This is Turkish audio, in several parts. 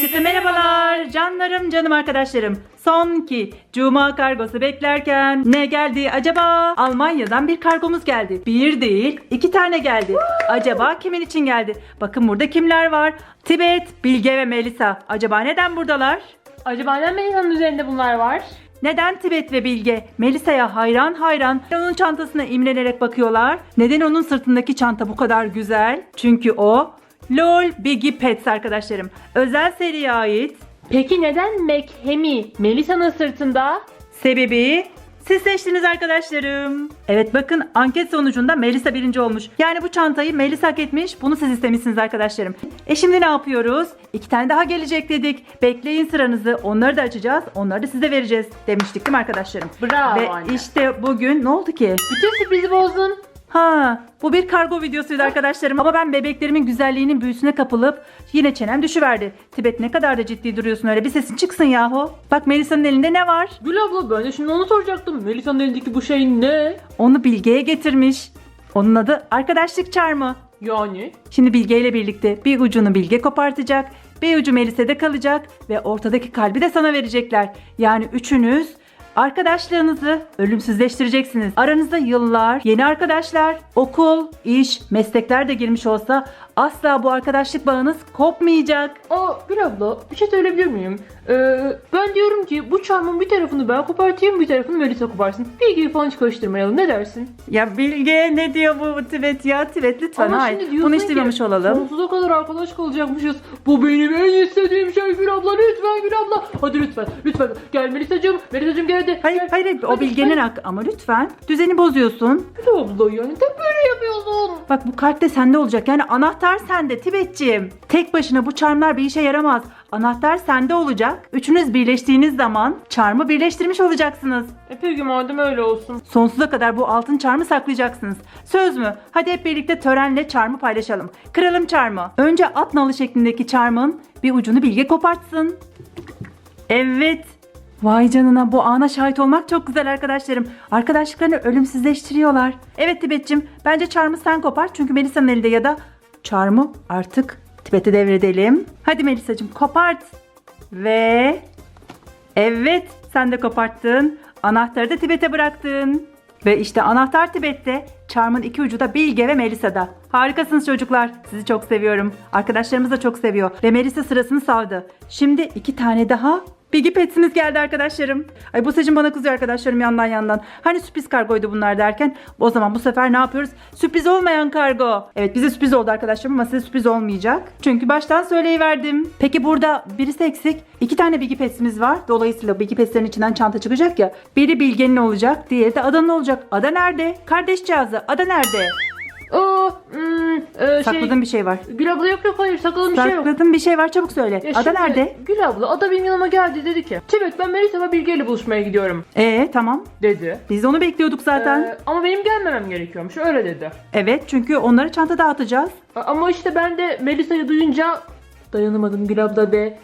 Herkese merhabalar. Canlarım, canım arkadaşlarım. Son ki Cuma kargosu beklerken ne geldi acaba? Almanya'dan bir kargomuz geldi. Bir değil, iki tane geldi. Acaba kimin için geldi? Bakın burada kimler var? Tibet, Bilge ve Melisa. Acaba neden buradalar? Acaba neden Melisa'nın üzerinde bunlar var? Neden Tibet ve Bilge Melisa'ya hayran hayran onun çantasına imrenerek bakıyorlar? Neden onun sırtındaki çanta bu kadar güzel? Çünkü o LOL Biggie Pets arkadaşlarım. Özel seriye ait Peki neden Mekhemi Melisa'nın sırtında? Sebebi siz seçtiniz arkadaşlarım. Evet bakın anket sonucunda Melisa birinci olmuş. Yani bu çantayı Melisa hak etmiş. Bunu siz istemişsiniz arkadaşlarım. E şimdi ne yapıyoruz? İki tane daha gelecek dedik. Bekleyin sıranızı. Onları da açacağız. Onları da size vereceğiz demiştik değil mi arkadaşlarım? Bravo Ve anne. işte bugün ne oldu ki? Bütün sürprizi bozdun. Ha, bu bir kargo videosuydu arkadaşlarım ama ben bebeklerimin güzelliğinin büyüsüne kapılıp yine çenem düşüverdi. Tibet ne kadar da ciddi duruyorsun öyle bir sesin çıksın yahu. Bak Melisa'nın elinde ne var? Gül abla ben de şimdi onu soracaktım. Melisa'nın elindeki bu şey ne? Onu Bilge'ye getirmiş. Onun adı arkadaşlık çarmı. Yani? Şimdi Bilge ile birlikte bir ucunu Bilge kopartacak, bir ucu Melisa'da kalacak ve ortadaki kalbi de sana verecekler. Yani üçünüz arkadaşlığınızı ölümsüzleştireceksiniz. Aranızda yıllar, yeni arkadaşlar, okul, iş, meslekler de girmiş olsa asla bu arkadaşlık bağınız kopmayacak. Aa Gül abla bir şey söyleyebilir miyim? Ee, ben diyorum ki bu çarmın bir tarafını ben kopartayım bir tarafını Melisa koparsın. Bilgiyi falan hiç karıştırmayalım ne dersin? Ya Bilge ne diyor bu Tibet ya Tibet lütfen Ama hayır. şimdi diyorsun Bunu hiç ki, duymamış olalım. Sonsuza kadar arkadaş kalacakmışız. Bu benim en istediğim şey Gül abla lütfen Gül abla. Hadi lütfen lütfen gel Melisa'cığım. Melisa'cığım gel hadi. Hayır hayır hayır o Hadi, Bilge'nin hadi. hakkı ama lütfen düzeni bozuyorsun. Gül abla yani hep böyle yapıyorsun. Bak bu kart de sende olacak. Yani anahtar sende Tibetciğim. Tek başına bu charmlar bir işe yaramaz. Anahtar sende olacak. Üçünüz birleştiğiniz zaman charmı birleştirmiş olacaksınız. E peki madem öyle olsun. Sonsuza kadar bu altın charmı saklayacaksınız. Söz mü? Hadi hep birlikte törenle charmı paylaşalım. Kıralım charmı. Önce at nalı şeklindeki charmın bir ucunu bilge kopartsın. Evet. Vay canına bu ana şahit olmak çok güzel arkadaşlarım. Arkadaşlıklarını ölümsüzleştiriyorlar. Evet Tibet'cim bence charmı sen kopar çünkü Melisa'nın elinde ya da charmı artık Tibet'e devredelim. Hadi Melisa'cım kopart. Ve evet sen de koparttın. Anahtarı da Tibet'e bıraktın. Ve işte anahtar Tibet'te. Charm'ın iki ucu da Bilge ve Melisa'da. Harikasınız çocuklar. Sizi çok seviyorum. Arkadaşlarımız da çok seviyor. Ve Melisa sırasını savdı. Şimdi iki tane daha Biggie Pets'imiz geldi arkadaşlarım. Ay bu seçim bana kızıyor arkadaşlarım yandan yandan. Hani sürpriz kargoydu bunlar derken. O zaman bu sefer ne yapıyoruz? Sürpriz olmayan kargo. Evet bize sürpriz oldu arkadaşlarım ama size sürpriz olmayacak. Çünkü baştan söyleyiverdim. Peki burada birisi eksik. İki tane Biggie Pets'imiz var. Dolayısıyla Biggie Pets'lerin içinden çanta çıkacak ya. Biri Bilge'nin olacak. Diğeri de Adan'ın olacak. Ada nerede? Kardeşcağızı. Ada nerede? Aa, hmm, e, şey, Sakladığın bir şey var. Gül abla yok yok hayır sakladığım bir şey yok. Sakladığın bir şey var çabuk söyle. Ya Ada şimdi nerede? Gül abla ada benim yanıma geldi dedi ki Tibet ben Melisa ve Bilge ile buluşmaya gidiyorum Ee tamam. dedi. Biz de onu bekliyorduk zaten. Ee, ama benim gelmemem gerekiyormuş öyle dedi. Evet çünkü onları çanta dağıtacağız. A- Ama işte ben de Melisa'yı duyunca dayanamadım Gül abla be.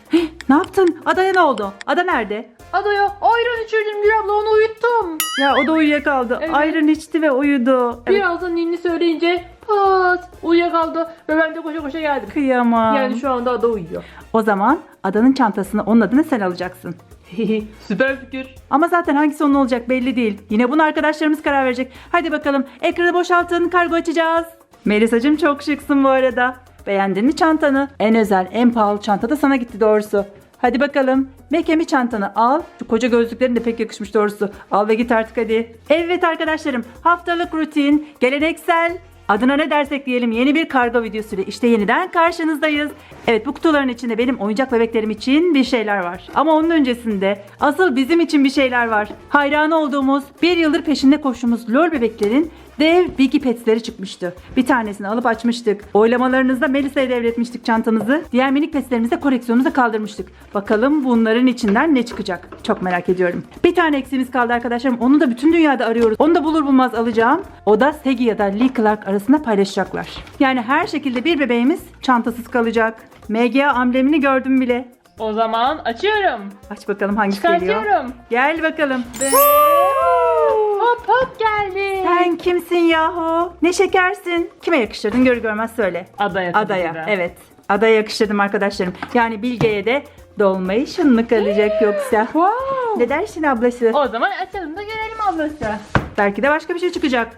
Ne yaptın? Adaya ne oldu? Ada nerede? Adaya ayran içirdim Gül abla onu uyuttum. Ya o da uyuyakaldı. Evet. Ayran içti ve uyudu. Evet. Birazdan ninni söyleyince pat uyuyakaldı ve ben de koşa koşa geldim. Kıyamam. Yani şu anda ada uyuyor. O zaman adanın çantasını onun adına sen alacaksın. Süper fikir. Ama zaten hangisi onun olacak belli değil. Yine bunu arkadaşlarımız karar verecek. Hadi bakalım ekranı boşaltın kargo açacağız. Melisa'cığım çok şıksın bu arada. Beğendin mi çantanı? En özel, en pahalı çanta da sana gitti doğrusu. Hadi bakalım. Mekemi çantanı al. Şu koca gözlüklerin de pek yakışmış doğrusu. Al ve git artık hadi. Evet arkadaşlarım. Haftalık rutin, geleneksel, Adına ne dersek diyelim yeni bir kargo videosuyla işte yeniden karşınızdayız. Evet bu kutuların içinde benim oyuncak bebeklerim için bir şeyler var. Ama onun öncesinde asıl bizim için bir şeyler var. Hayranı olduğumuz bir yıldır peşinde koştuğumuz lol bebeklerin dev Biggie Pets'leri çıkmıştı. Bir tanesini alıp açmıştık. Oylamalarınızda Melisa'ya devretmiştik çantamızı. Diğer minik petslerimizi de koleksiyonumuza kaldırmıştık. Bakalım bunların içinden ne çıkacak? Çok merak ediyorum. Bir tane eksiğimiz kaldı arkadaşlarım. Onu da bütün dünyada arıyoruz. Onu da bulur bulmaz alacağım. O da Segi ya da Lee Clark arasında paylaşacaklar. Yani her şekilde bir bebeğimiz çantasız kalacak. MGA amblemini gördüm bile. O zaman açıyorum. Aç bakalım hangisi geliyor. Çıkartıyorum. Gel bakalım. Hop hop geldi. Sen kimsin yahu? Ne şekersin? Kime yakıştırdın görür görmez söyle. Adaya Adaya. de. Evet. adaya yakıştırdım arkadaşlarım. Yani Bilge'ye de Dolmation mı kalacak yoksa? Wow. Ne dersin ablası? O zaman açalım da görelim ablası. Belki de başka bir şey çıkacak.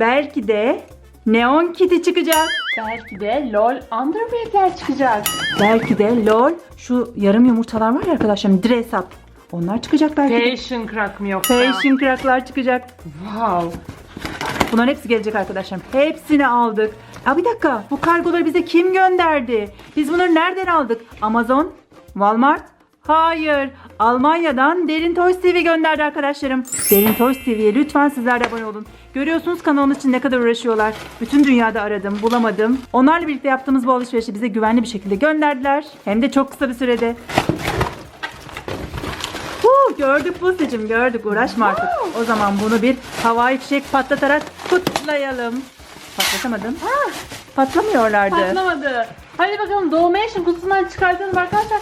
Belki de Neon Kitty çıkacak. Belki de LOL Underwear'ler çıkacak. Belki de LOL şu yarım yumurtalar var ya arkadaşlarım dress up. Onlar çıkacak belki. Fashion crack mı yoksa? Fashion cracklar çıkacak. Wow. Bunların hepsi gelecek arkadaşlarım. Hepsini aldık. Ya bir dakika bu kargoları bize kim gönderdi? Biz bunları nereden aldık? Amazon? Walmart? Hayır. Almanya'dan Derin Toys TV gönderdi arkadaşlarım. Derin Toys TV'ye lütfen sizler de abone olun. Görüyorsunuz kanalımız için ne kadar uğraşıyorlar. Bütün dünyada aradım, bulamadım. Onlarla birlikte yaptığımız bu alışverişi bize güvenli bir şekilde gönderdiler. Hem de çok kısa bir sürede. Gördük Buse'cim gördük uğraşma artık. O zaman bunu bir havai fişek patlatarak kutlayalım. Patlatamadım. Patlamıyorlardı. Patlamadı. Hadi bakalım Dolmation kutusundan çıkartalım arkadaşlar.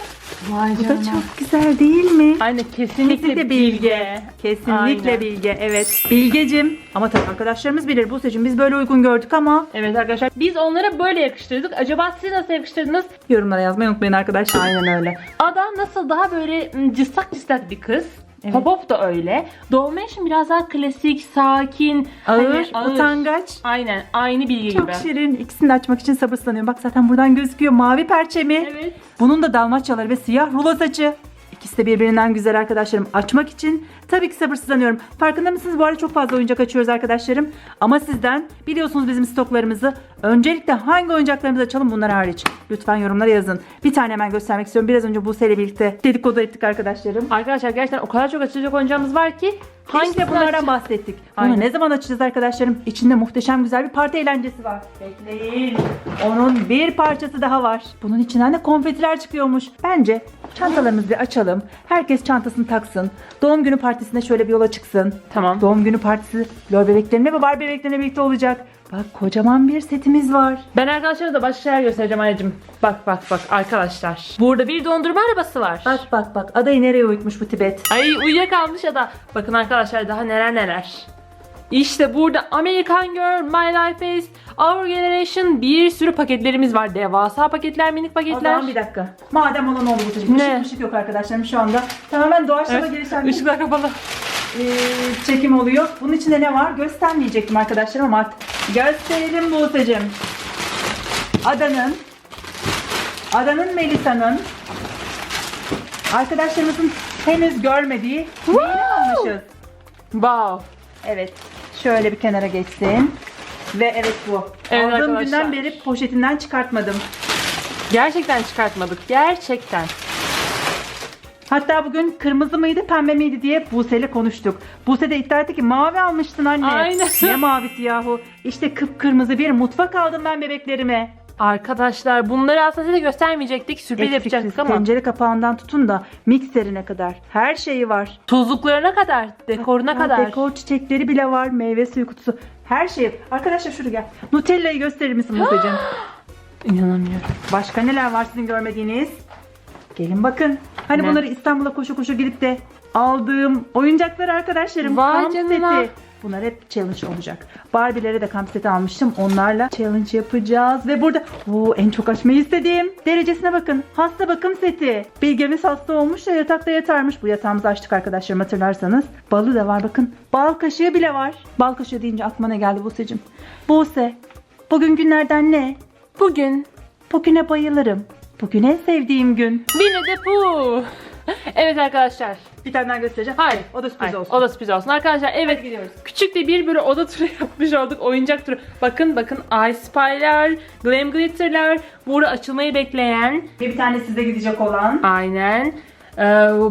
Vay Bu da çok güzel değil mi? Aynen kesinlikle, Kesinlikle bilge. Kesinlikle Aynen. bilge. Evet. Bilgecim. Ama tabii arkadaşlarımız bilir Buse'cim biz böyle uygun gördük ama Evet arkadaşlar biz onlara böyle yakıştırdık. Acaba siz nasıl yakıştırdınız? yorumlara yazmayı unutmayın arkadaşlar. Aynen öyle. Ada nasıl daha böyle m, cıstak cıstak bir kız. Evet. Pop Pop da öyle. Dolmation biraz daha klasik, sakin, Ağır, hani utangaç. Aynen aynı bilgi Çok gibi. şirin. İkisini de açmak için sabırsızlanıyorum. Bak zaten buradan gözüküyor mavi perçemi. Evet. Bunun da dalmaçyaları ve siyah rulo saçı. İkisi de birbirinden güzel arkadaşlarım. Açmak için tabii ki sabırsızlanıyorum. Farkında mısınız? Bu arada çok fazla oyuncak açıyoruz arkadaşlarım. Ama sizden biliyorsunuz bizim stoklarımızı. Öncelikle hangi oyuncaklarımızı açalım bunlar hariç. Lütfen yorumlara yazın. Bir tane hemen göstermek istiyorum. Biraz önce Buse ile birlikte dedikodu ettik arkadaşlarım. Arkadaşlar gerçekten o kadar çok açacak oyuncağımız var ki Hangi hangisini bunlardan bahsettik. Aynen. Bunu ne zaman açacağız arkadaşlarım? İçinde muhteşem güzel bir parti eğlencesi var. Bekleyin. Onun bir parçası daha var. Bunun içinden de konfetiler çıkıyormuş. Bence çantalarımızı bir açalım. Herkes çantasını taksın. Doğum günü partisine şöyle bir yola çıksın. Tamam. Doğum günü partisi lor bebeklerimle ve bar bebeklerimle birlikte olacak. Bak kocaman bir setimiz var. Ben arkadaşlara da başka şeyler göstereceğim anneciğim. Bak bak bak arkadaşlar. Burada bir dondurma arabası var. Bak bak bak adayı nereye uyutmuş bu Tibet. Ay uyuyakalmış ya da. Bakın arkadaşlar daha neler neler. İşte burada American Girl, My Life is Our Generation bir sürü paketlerimiz var. Devasa paketler, minik O paketler. zaman bir dakika. Madem olan oldu bu çocuk. Ne? Işık ışık yok arkadaşlarım şu anda. Tamamen doğaçlama Evet, gelişen Işıklar kapalı. e, çekim oluyor. Bunun içinde ne var? Göstermeyecektim arkadaşlar ama artık gösterelim Buse'cim. Adanın Adanın Melisa'nın arkadaşlarımızın henüz görmediği neyini almışız? Wow. Evet. Şöyle bir kenara geçsin. Ve evet bu. Evet Aldığım arkadaşlar. günden beri poşetinden çıkartmadım. Gerçekten çıkartmadık. Gerçekten. Hatta bugün kırmızı mıydı pembe miydi diye Buse ile konuştuk. Buse de iddia etti ki mavi almıştın anne. Aynen. Ne mavisi yahu? İşte kıpkırmızı bir mutfak aldım ben bebeklerime. Arkadaşlar bunları aslında size göstermeyecektik. Sürpriz Eksiksiz yapacaktık ama. tencere kapağından tutun da mikserine kadar her şeyi var. Tuzluklarına kadar, dekoruna Ha, kadar. Dekor çiçekleri bile var. Meyve suyu kutusu. Her şey. Arkadaşlar şuraya gel. Nutella'yı gösterir misin Buse'cim? İnanamıyorum. Başka neler var sizin görmediğiniz? Gelin bakın. Hani Ne? bunları İstanbul'a koşu koşu gidip de aldığım oyuncaklar arkadaşlarım. Vay kamp canına. seti. Bunlar hep challenge olacak. Barbie'lere de kamp seti almıştım. Onlarla challenge yapacağız. Ve burada Oo, en çok açmayı istediğim derecesine bakın. Hasta bakım seti. Bilgemiz hasta olmuş da yatakta yatarmış. Bu yatağımızı açtık arkadaşlarım hatırlarsanız. Balı da var bakın. Bal kaşığı bile var. Bal kaşığı deyince aklıma ne geldi Buse'cim? Buse. Bugün günlerden ne? Bugün Bugüne bayılırım. Bugün en sevdiğim gün. Winnie the Pooh. evet arkadaşlar. Bir tane daha göstereceğim. Hayır. O da sürpriz Hayır, olsun. O da sürpriz olsun. Arkadaşlar evet gidiyoruz. küçük de bir böyle oda turu yapmış olduk. Oyuncak turu. Bakın bakın Ice Spy'ler, Glam Glitter'lar. Burada açılmayı bekleyen. Ve bir tane size gidecek olan. Aynen. Ee,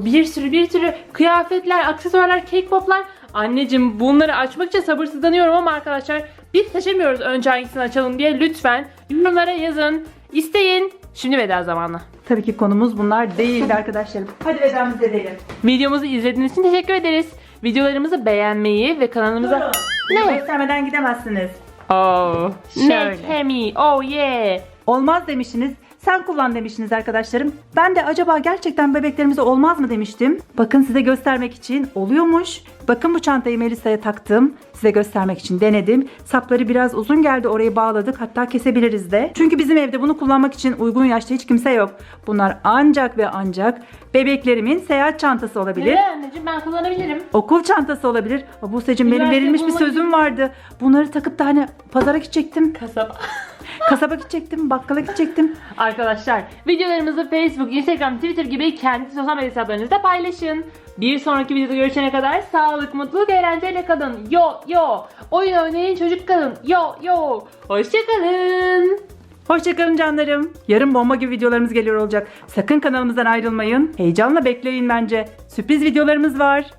bir sürü bir sürü kıyafetler, aksesuarlar, cake poplar. Anneciğim bunları açmak için sabırsızlanıyorum ama arkadaşlar biz seçemiyoruz önce hangisini açalım diye. Lütfen yorumlara yazın. isteyin. Şimdi veda zamanı. Tabii ki konumuz bunlar değildi arkadaşlarım. Hadi vedamızı edelim. Videomuzu izlediğiniz için teşekkür ederiz. Videolarımızı beğenmeyi ve kanalımıza... Ne? Ne? Göstermeden gidemezsiniz. Oh. Şöyle. Hemi. Oh yeah. Olmaz demişsiniz. Sen kullan demiştiniz arkadaşlarım. Ben de acaba gerçekten bebeklerimize olmaz mı demiştim. Bakın size göstermek için oluyormuş. Bakın bu çantayı Melisa'ya taktım. Size göstermek için denedim. Sapları biraz uzun geldi orayı bağladık. Hatta kesebiliriz de. Çünkü bizim evde bunu kullanmak için uygun yaşta hiç kimse yok. Bunlar ancak ve ancak bebeklerimin seyahat çantası olabilir. Evet anneciğim ben kullanabilirim. Okul çantası olabilir. Buse'cim benim verilmiş bir sözüm vardı. Bunları takıp da hani pazara gidecektim. Kasaba. Kasaba gidecektim. Bakkala gidecektim. Arkadaşlar videolarımızı Facebook, Instagram, Twitter gibi kendi sosyal medya hesaplarınızda paylaşın. Bir sonraki videoda görüşene kadar sağlık, mutluluk, eğlenceyle kalın. Yo yo. Oyun oynayın çocuk kalın. Yo yo. Hoşçakalın. Hoşçakalın canlarım. Yarın bomba gibi videolarımız geliyor olacak. Sakın kanalımızdan ayrılmayın. Heyecanla bekleyin bence. Sürpriz videolarımız var.